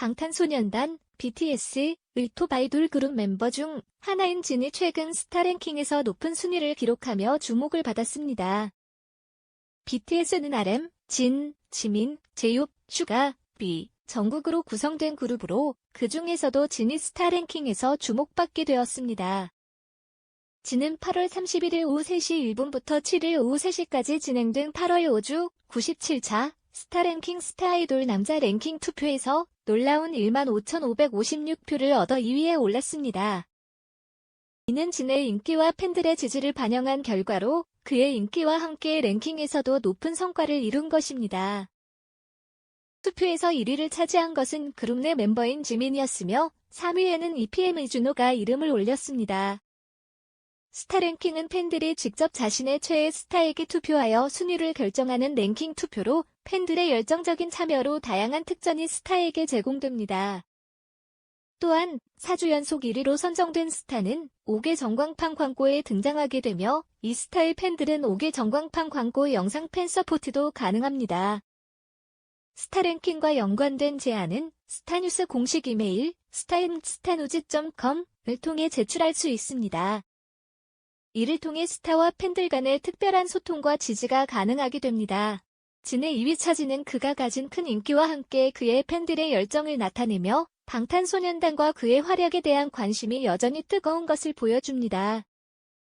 방탄소년단, BTS, 을톱 아이돌 그룹 멤버 중 하나인 진이 최근 스타 랭킹에서 높은 순위를 기록하며 주목을 받았습니다. BTS는 RM, 진, 지민, 제이홉, 슈가, B, 전국으로 구성된 그룹으로 그 중에서도 진이 스타 랭킹에서 주목받게 되었습니다. 진은 8월 31일 오후 3시 1분부터 7일 오후 3시까지 진행된 8월 5주 97차 스타 랭킹 스타 아이돌 남자 랭킹 투표에서 놀라운 15,556표를 얻어 2위에 올랐습니다. 이는 진의 인기와 팬들의 지지를 반영한 결과로 그의 인기와 함께 랭킹에서도 높은 성과를 이룬 것입니다. 투표에서 1위를 차지한 것은 그룹 내 멤버인 지민이었으며 3위에는 EPM 이준호가 이름을 올렸습니다. 스타랭킹은 팬들이 직접 자신의 최애 스타에게 투표하여 순위를 결정하는 랭킹 투표로 팬들의 열정적인 참여로 다양한 특전이 스타에게 제공됩니다. 또한 4주 연속 1위로 선정된 스타는 5개 전광판 광고에 등장하게 되며 이 스타의 팬들은 5개 전광판 광고 영상 팬 서포트도 가능합니다. 스타 랭킹과 연관된 제안은 스타뉴스 공식 이메일 스타인스타누즈.com을 통해 제출할 수 있습니다. 이를 통해 스타와 팬들 간의 특별한 소통과 지지가 가능하게 됩니다. 진의 2위 차지는 그가 가진 큰 인기와 함께 그의 팬들의 열정을 나타내며 방탄소년단과 그의 활약에 대한 관심이 여전히 뜨거운 것을 보여줍니다.